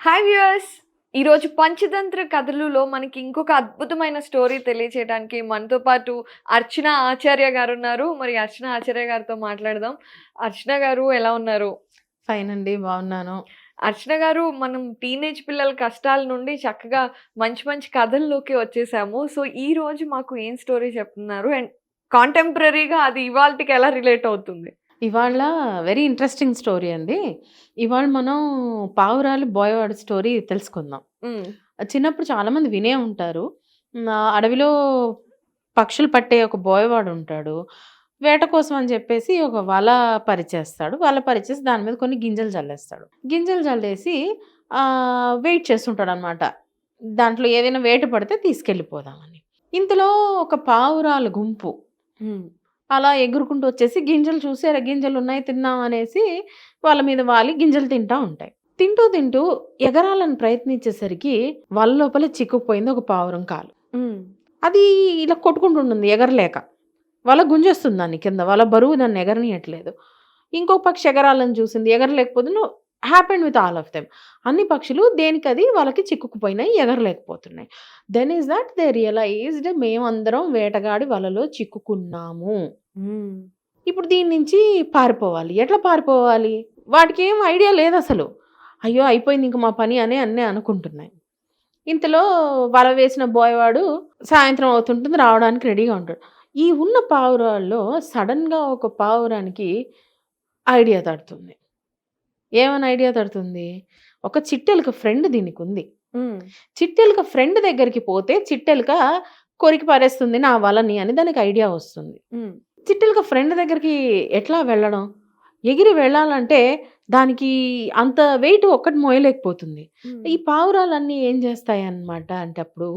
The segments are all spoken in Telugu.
హాయ్ వ్యూయర్స్ ఈరోజు పంచతంత్ర కథలులో మనకి ఇంకొక అద్భుతమైన స్టోరీ తెలియచేయడానికి మనతో పాటు అర్చన ఆచార్య గారు ఉన్నారు. మరి అర్చన ఆచార్య గారితో మాట్లాడదాం. అర్చన గారు ఎలా ఉన్నారు? ఫైన్ అండి బాగున్నాను. అర్చన గారు మనం టీనేజ్ పిల్లల కష్టాల నుండి చక్కగా మంచి మంచి కథల్లోకి వచ్చేసాము. సో ఈ రోజు మాకు ఏం స్టోరీ చెప్తున్నారు? అండ్ కాంటెంపరీగా అది ఇవాళకి ఎలా రిలేట్ అవుతుంది? ఇవాళ వెరీ ఇంట్రెస్టింగ్ స్టోరీ అండి. ఇవాళ మనం పావురాలు బోయవాడి స్టోరీ తెలుసుకుందాం. చిన్నప్పుడు చాలామంది వినే ఉంటారు. అడవిలో పక్షులు పట్టే ఒక బోయవాడు ఉంటాడు. వేట కోసం అని చెప్పేసి ఒక వల పరిచేస్తాడు. వల పరిచేసి దాని మీద కొన్ని గింజలు చల్లేస్తాడు. గింజలు చల్లేసి వెయిట్ చేస్తుంటాడు అనమాట దాంట్లో ఏదైనా వేట పడితే తీసుకెళ్ళిపోదామని. ఇంతలో ఒక పావురాల గుంపు. అలా ఎగురుకుంటూ వచ్చేసి గింజలు చూసి అరే గింజలు ఉన్నాయి తిందాం అనేసి వాళ్ళ మీద వాలి గింజలు తింటా ఉంటాయి. తింటూ తింటూ ఎగరాలని ప్రయత్నించేసరికి వాళ్ళ లోపల చిక్కుపోయింది ఒక పావురం కాలు. అది ఇలా కొట్టుకుంటుంటుంది ఎగరలేక. వాళ్ళ గుంజేస్తుంది దాన్ని కింద వాళ్ళ బరువు దాన్ని ఎగరనియట్లేదు. ఇంకో పక్షి ఎగరాలని చూసింది ఎగరలేకపోతే నువ్వు happened with all of them అన్ని పక్షులు దేనికది? వాళ్ళకి చిక్కుకుపోయినాయి ఎగరలేకపోతున్నాయి. Then is that they realised మేమందరం వేటగాడి వలలో చిక్కుకున్నాము. మ్మ్. ఇప్పుడు దీని నుంచి పారిపోవాలి. ఎట్లా పారిపోవాలి? వాటికి ఏం ఐడియా లేదు అసలు అయ్యో అయిపోయింది ఇంక మా పని అని అన్నీ అనుకుంటున్నాయి. ఇంతలో వల వేసిన బోయవాడు సాయంత్రం అవుతుంటుంది రావడానికి రెడీగా ఉంటాడు. ఈ ఉన్న పావురాల్లో సడన్గా ఒక పావురానికి ఐడియా తడుతుంది ఏమని ఐడియా తడుతుంది? ఒక చిట్టెలక ఫ్రెండ్ దీనికి ఉంది. చిట్టెలక ఫ్రెండ్ దగ్గరికి పోతే చిట్టెలక కొరికి పారేస్తుంది నా వలని అని దానికి ఐడియా వస్తుంది. చిట్టెలక ఫ్రెండ్ దగ్గరికి ఎట్లా వెళ్ళడం? ఎగిరి వెళ్ళాలంటే దానికి అంత వెయిట్ ఒక్కటి మోయలేకపోతుంది. ఈ పావురాలన్నీ ఏం చేస్తాయి అన్నమాట అంటే అప్పుడు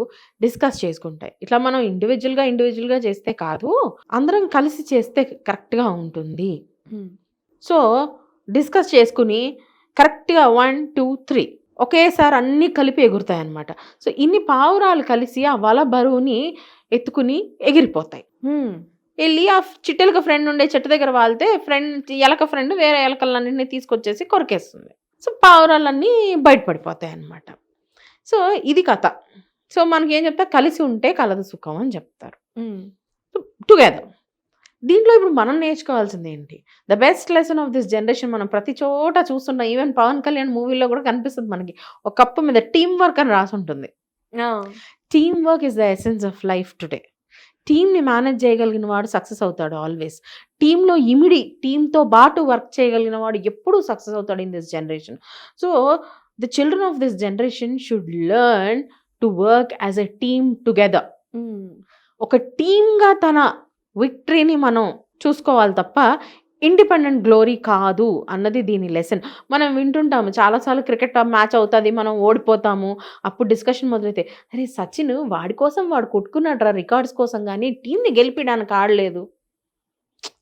డిస్కస్ చేసుకుంటాయి. ఇట్లా మనం ఇండివిజువల్గా ఇండివిజువల్గా చేస్తే కాదు అందరం కలిసి చేస్తే కరెక్ట్గా ఉంటుంది. సో డిస్కస్ చేసుకుని కరెక్ట్గా వన్ టూ త్రీ ఒకేసారి అన్నీ కలిపి ఎగురుతాయి అన్నమాట సో ఇన్ని పావురాలు కలిసి ఆ వల బరువుని ఎత్తుకుని ఎగిరిపోతాయి. వెళ్ళి ఆ చిట్టెలక ఫ్రెండ్ ఉండే చెట్టు దగ్గర వాళ్తే ఫ్రెండ్ ఎలక ఫ్రెండ్ వేరే ఎలకలన్నింటినీ తీసుకొచ్చేసి కొరికేస్తుంది. సో పావురాలన్నీ బయటపడిపోతాయి అన్నమాట సో ఇది కథ. సో మనకి ఏం చెప్తారు? కలిసి ఉంటే కలదు సుఖం అని చెప్తారు. టుగెదర్. దీంట్లో ఇప్పుడు మనం నేర్చుకోవాల్సింది ఏంటి? The best lesson of this generation మనం ప్రతి చోట చూస్తున్నాం ఈవెన్ పవన్ కళ్యాణ్ మూవీలో కూడా కనిపిస్తుంది మనకి. ఒక కప్పు మీద టీం వర్క్ అని రాసి ఉంటుంది. Team work is the essence of life today టీమ్ని మేనేజ్ చేయగలిగిన వాడు సక్సెస్ అవుతాడు ఆల్వేస్ టీంలో ఇమిడి టీంతో బాటు వర్క్ చేయగలిగిన వాడు ఎప్పుడూ సక్సెస్ అవుతాడు in this generation so the children of this generation should learn to work as a team together. ఒక టీమ్గా తన విక్టరీని మనం చూసుకోవాలి తప్ప ఇండిపెండెంట్ గ్లోరీ కాదు అన్నది దీని లెసన్. మనం వింటుంటాము చాలాసార్లు క్రికెట్ మ్యాచ్ అవుతుంది మనం ఓడిపోతాము అప్పుడు డిస్కషన్ మొదలైతే అరే సచిన్ వాడి కోసం వాడు కొట్టుకున్నాడ్రా రికార్డ్స్ కోసం కానీ టీంని గెలిపించడానికి ఆడలేదు.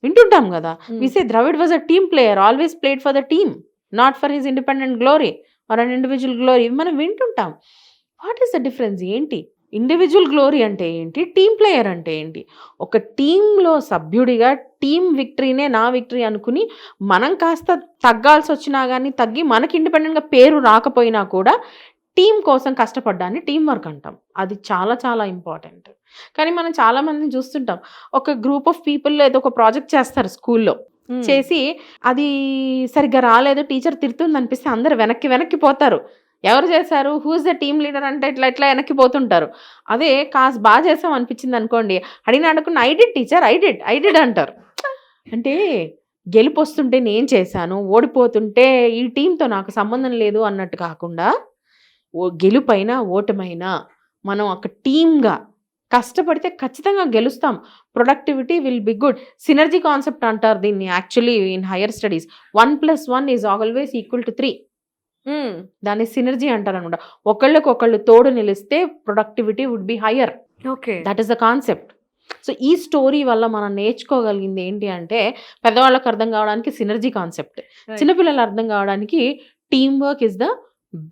వింటుంటాం కదా. విసే Dravid was a team player always played for the team not for his independent glory or an individual glory మనం వింటుంటాం. వాట్ ఈస్ ద డిఫరెన్స్ ఏంటి? ఇండివిజువల్ గ్లోరీ అంటే ఏంటి? టీమ్ ప్లేయర్ అంటే ఏంటి? ఒక టీంలో సభ్యుడిగా టీం విక్టరీనే నా విక్టరీ అనుకుని మనం కాస్త తగ్గాల్సి వచ్చినా కానీ తగ్గి మనకి ఇండిపెండెంట్గా పేరు రాకపోయినా కూడా టీం కోసం కష్టపడ్డాన్ని టీం వర్క్ అంటాం. అది చాలా చాలా ఇంపార్టెంట్. కానీ మనం చాలా మందిని చూస్తుంటాం. ఒక గ్రూప్ ఆఫ్ పీపుల్ ఏదో ఒక ప్రాజెక్ట్ చేస్తారు స్కూల్లో. చేసి అది సరిగ్గా రాలేదు టీచర్ తిడుతుంది అనిపిస్తే అందరు వెనక్కి వెనక్కి పోతారు. ఎవరు చేశారు? హూస్ ద టీమ్ లీడర్ అంటే ఇట్లా ఇట్లా వెనక్కి పోతుంటారు. అదే కాస్త బాగా చేసాం అనిపించింది అనుకోండి. అడిగిన అడుగున్న ఐ టీచర్ ఐ ఐడెడ్ అంటారు. అంటే గెలుపు వస్తుంటే నేను చేశాను ఓడిపోతుంటే ఈ టీంతో నాకు సంబంధం లేదు అన్నట్టు కాకుండా ఓ గెలుపైనా ఓటమైనా మనం ఒక టీమ్గా కష్టపడితే ఖచ్చితంగా గెలుస్తాం. Productivity will be good synergy concept అంటారు దీన్ని actually in higher studies one plus one is always equal to three దాన్ని సినర్జీ అంటారు అనమాట ఒకళ్ళకి ఒకళ్ళు తోడు నిలిస్తే productivity would be higher. Okay. That is the concept so ఈ స్టోరీ వల్ల మనం నేర్చుకోగలిగింది ఏంటి అంటే పెద్దవాళ్ళకి అర్థం కావడానికి సినర్జీ కాన్సెప్ట్ చిన్నపిల్లలు అర్థం కావడానికి team work is the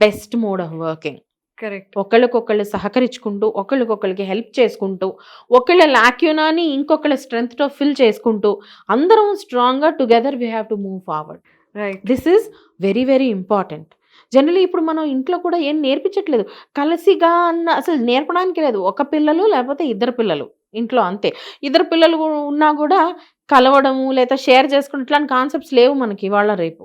best mode of working correct ఒకళ్ళకొకళ్ళు సహకరించుకుంటూ ఒకళ్ళకొకళ్ళకి హెల్ప్ చేసుకుంటూ ఒకళ్ళ లాక్యూనాని ఇంకొకళ్ళ స్ట్రెంగ్త్తో ఫిల్ చేసుకుంటూ అందరం స్ట్రాంగ్గా together we have to move forward right this is very very important generally ఇప్పుడు మనం ఇంట్లో కూడా ఏం నేర్పించట్లేదు. కలిసిగా అన్న అసలు నేర్పడానికి లేదు. ఒక పిల్లలు లేకపోతే ఇద్దరు పిల్లలు. ఇంట్లో అంతే. ఇద్దరు పిల్లలు ఉన్నా కూడా కలవడము లేదా షేర్ చేసుకుని ఇట్లాంటి కాన్సెప్ట్స్ లేవు మనకి ఇవాళ రేపు.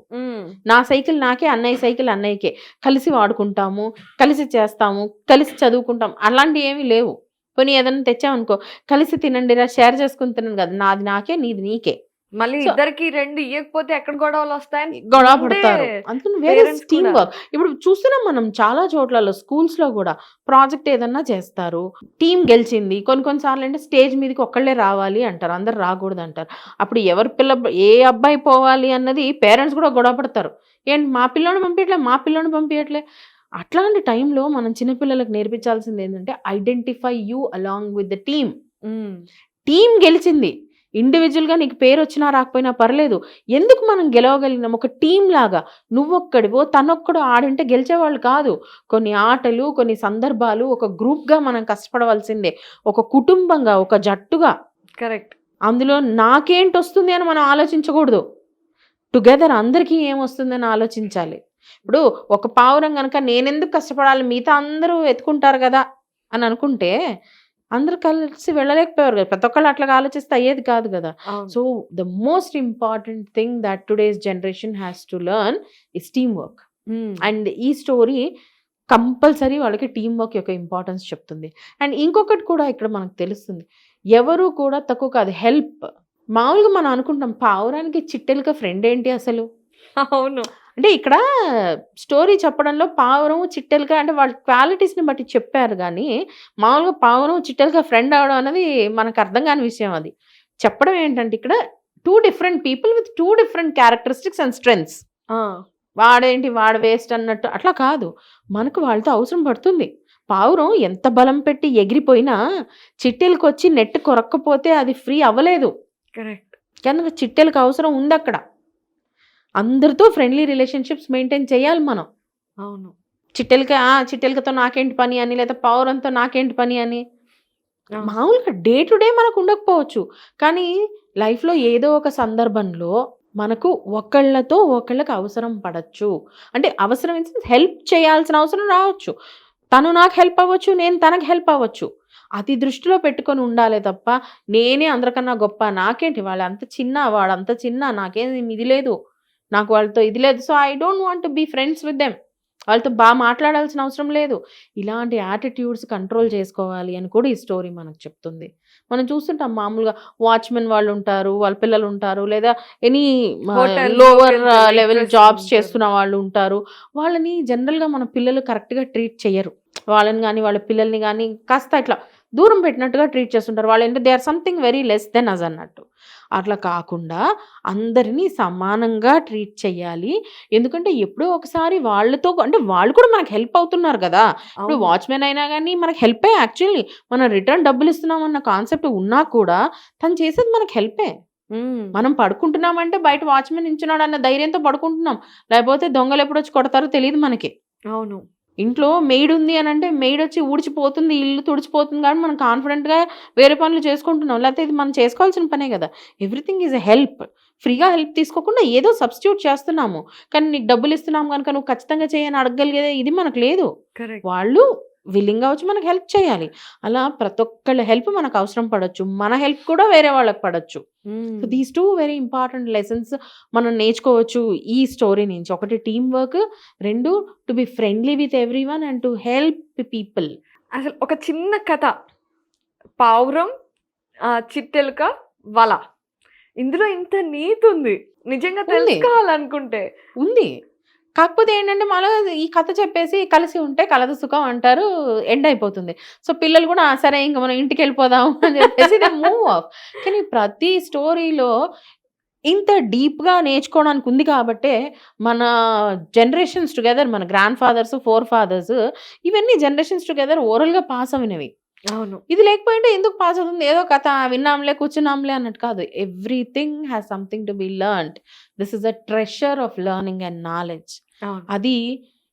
నా సైకిల్ నాకే అన్నయ్య సైకిల్ అన్నయ్యకే. కలిసి వాడుకుంటాము కలిసి చేస్తాము కలిసి చదువుకుంటాం. అలాంటివి ఏమీ లేవు. పోనీ ఏదైనా తెచ్చామనుకో కలిసి తినండిరా షేర్ చేసుకుని తినండి కదా నాది నాకే నీది నీకే. మళ్ళీ ఇద్దరికి రెండు ఇయ్యకపోతే ఎక్కడ గొడవలు వస్తాయని గొడవ పడతారు. అందుకని వేరే టీమ్. వర్క్ ఇప్పుడు చూస్తున్నాం మనం చాలా చోట్లలో స్కూల్స్లో కూడా ప్రాజెక్ట్ ఏదన్నా చేస్తారు. టీం గెలిచింది. కొన్ని కొన్నిసార్లు అంటే స్టేజ్ మీదకి ఒక్కళ్ళే రావాలి అంటారు. అందరు రాకూడదు అంటారు. అప్పుడు ఎవరి పిల్ల ఏ అబ్బాయి పోవాలి అన్నది పేరెంట్స్ కూడా గొడవ పడతారు. ఏంటి? మా పిల్లోని పంపించట్లే మా పిల్లోని పంపించట్లే అట్లాంటి టైంలో మనం చిన్నపిల్లలకు నేర్పించాల్సింది ఏంటంటే identify you along with the team team గెలిచింది. ఇండివిజువల్గా నీకు పేరు వచ్చినా రాకపోయినా పర్లేదు. ఎందుకు మనం గెలవగలిగినాం? ఒక టీం లాగా. నువ్వొక్కడివో తనొక్కడు ఆడింటే గెలిచేవాళ్ళు కాదు. కొన్ని ఆటలు కొన్ని సందర్భాలు ఒక గ్రూప్గా మనం కష్టపడవలసిందే. ఒక కుటుంబంగా ఒక జట్టుగా. కరెక్ట్ అందులో నాకేంటి వస్తుంది అని మనం ఆలోచించకూడదు. టుగెదర్ అందరికీ ఏమొస్తుందని ఆలోచించాలి. ఇప్పుడు ఒక పావురం కనుక నేనెందుకు కష్టపడాలి? మిగతా అందరూ ఎత్తుకుంటారు కదా అని అనుకుంటే అందరూ కలిసి వెళ్ళలేకపోయారు కదా. ప్రతి ఒక్కళ్ళు అట్లా ఆలోచిస్తే అయ్యేది కాదు కదా. So the most important thing that today's generation has to learn is team work and ఈ స్టోరీ కంపల్సరీ వాళ్ళకి టీం వర్క్ యొక్క ఇంపార్టెన్స్ చెప్తుంది. అండ్ ఇంకొకటి కూడా ఇక్కడ మనకు తెలుస్తుంది. ఎవరు కూడా తక్కువ కాదు. హెల్ప్ మామూలుగా మనం అనుకుంటాం పావురానికి చిట్టెలుక ఫ్రెండ్ ఏంటి అసలు? అవును. అంటే ఇక్కడ స్టోరీ చెప్పడంలో పావురం చిట్టెలుక అంటే వాళ్ళ క్వాలిటీస్ని బట్టి చెప్పారు కానీ మామూలుగా పావురం చిట్టెలుక ఫ్రెండ్ అవడం అనేది మనకు అర్థం కాని విషయం అది. చెప్పడం ఏంటంటే ఇక్కడ two different people with two different characteristics and strengths వాడేంటి వాడు వేస్ట్ అన్నట్టు అట్లా కాదు. మనకు వాళ్ళతో అవసరం పడుతుంది. పావురం ఎంత బలం పెట్టి ఎగిరిపోయినా చిట్టెలకు వచ్చి నెట్ కొరక్కపోతే అది ఫ్రీ అవ్వలేదు. కరెక్ట్ కనుక చిట్టెలకు అవసరం ఉంది అక్కడ అందరితో ఫ్రెండ్లీ రిలేషన్షిప్స్ మెయింటైన్ చేయాలి మనం. అవును. చిట్టెలక ఆ చిట్టెలకతో నాకేంటి పని అని లేదా పావురంతో నాకేంటి పని అని. మామూలుగా డే టు డే మనకు ఉండకపోవచ్చు. కానీ లైఫ్లో ఏదో ఒక సందర్భంలో మనకు ఒకళ్ళతో ఒకళ్ళకి అవసరం పడచ్చు. అంటే అవసరం హెల్ప్ చేయాల్సిన అవసరం రావచ్చు. తను నాకు హెల్ప్ అవ్వచ్చు నేను తనకు హెల్ప్ అవ్వచ్చు. అది దృష్టిలో పెట్టుకొని ఉండాలి తప్ప నేనే అందరికన్నా గొప్ప. నాకేంటి? వాళ్ళు అంత చిన్న వాడు అంత చిన్న నాకేం ఇది లేదు. నాకు వాళ్ళతో ఇది లేదు. So I don't want to be friends with them వాళ్ళతో బాగా మాట్లాడాల్సిన అవసరం లేదు. ఇలాంటి యాటిట్యూడ్స్ కంట్రోల్ చేసుకోవాలి అని కూడా ఈ స్టోరీ మనకు చెప్తుంది. మనం చూస్తుంటాం మామూలుగా వాచ్మెన్ వాళ్ళు ఉంటారు వాళ్ళ పిల్లలు ఉంటారు లేదా ఎనీ లోవర్ లెవెల్ జాబ్స్. చేస్తున్న వాళ్ళు ఉంటారు. వాళ్ళని జనరల్గా మన పిల్లలు కరెక్ట్గా ట్రీట్ చేయరు. వాళ్ళని కానీ వాళ్ళ పిల్లల్ని కానీ కాస్త ఇట్లా దూరం పెట్టినట్టుగా ట్రీట్ చేస్తుంటారు. వాళ్ళు ఏంటంటే they are something very less than us అన్నట్టు. అట్లా కాకుండా అందరినీ సమానంగా ట్రీట్ చేయాలి. ఎందుకంటే ఎప్పుడో ఒకసారి వాళ్ళతో అంటే వాళ్ళు కూడా మనకు హెల్ప్ అవుతున్నారు కదా. ఇప్పుడు. వాచ్మెన్ అయినా కానీ మనకు హెల్పే యాక్చువల్లీ మనం రిటర్న్ డబ్బులు ఇస్తున్నామన్న కాన్సెప్ట్ ఉన్నా కూడా తను చేసేది మనకు హెల్పే మనం పడుకుంటున్నామంటే బయట వాచ్మెన్ నించున్నాడు అన్న ధైర్యంతో పడుకుంటున్నాం. లేకపోతే దొంగలు ఎప్పుడు వచ్చి కొడతారో తెలియదు మనకి. అవును. ఇంట్లో మెయిడ్ ఉంది అని అంటే మెయిడ్ వచ్చి ఊడ్చిపోతుంది ఇల్లు తుడిచిపోతుంది కానీ మనం కాన్ఫిడెంట్గా వేరే పనులు చేసుకుంటున్నాం. లేకపోతే ఇది మనం చేసుకోవాల్సిన పనే కదా. Everything is a help. ఫ్రీగా హెల్ప్ తీసుకోకుండా ఏదో సబ్స్టిట్యూట్ చేస్తున్నాము. కానీ నీకు డబ్బులు ఇస్తున్నాం కనుక నువ్వు ఖచ్చితంగా చేయని అడగగలిగేది ఇది మనకు లేదు. వాళ్ళు విల్లింగ్గా వచ్చి మనకు హెల్ప్ చేయాలి. అలా ప్రతి ఒక్కళ్ళ హెల్ప్ మనకు అవసరం పడవచ్చు మన హెల్ప్ కూడా వేరే వాళ్ళకి పడవచ్చు so these two very important lessons మనం నేర్చుకోవచ్చు ఈ స్టోరీ నుంచి. ఒకటి టీమ్ వర్క్ రెండు to be friendly with everyone and to help people అసలు ఒక చిన్న కథ. పావురం చిట్టెలుక వల. ఇందులో ఇంత నీతి ఉంది. నిజంగా. తెలుసుకోవాలనుకుంటే. ఉంది. కాకపోతే ఏంటంటే మనం ఈ కథ చెప్పేసి కలిసి ఉంటే కలదు సుఖం అంటారు ఎండ్ అయిపోతుంది. సో పిల్లలు కూడా "ఆ, సరే ఇంకా మనం ఇంటికి వెళ్ళిపోదాం అని చెప్పేసి మూవ్ ఆఫ్ కానీ ప్రతి స్టోరీలో ఇంత డీప్గా నేర్చుకోవడానికి ఉంది కాబట్టే మన జనరేషన్స్ టుగెదర్ మన గ్రాండ్ ఫాదర్స్ ఫోర్ ఫాదర్స్ ఇవన్నీ జనరేషన్స్ టుగెదర్ ఓరల్గా పాస్ అవినవి అవును. ఇది లేకపోయింటే ఎందుకు పాస్ అవుతుంది? ఏదో కథ విన్నాంలే కూర్చున్నాంలే అన్నట్టు కాదు. Everything has something to be learned this is a treasure of learning and knowledge అది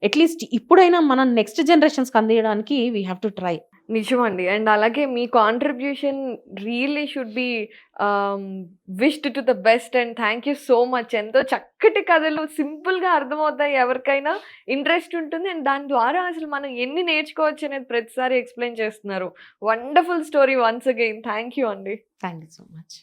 అట్లీస్ట్ ఇప్పుడైనా మనం నెక్స్ట్ జనరేషన్స్కి అందించడానికి వీ హ్యావ్ టు ట్రై నిజమండి. అండ్ అలాగే మీ contribution really should be wished to the best and thank you so much. ఎంతో చక్కటి కథలు సింపుల్‌గా అర్థమవుతాయి ఎవరికైనా. ఇంట్రెస్ట్ ఉంటుంది. అండ్ దాని ద్వారా అసలు మనం ఎన్ని నేర్చుకోవచ్చు అనేది ప్రతిసారి ఎక్స్‌ప్లెయిన్ చేస్తున్నారు. Wonderful story once again. Thank you అండి. Thank you so much.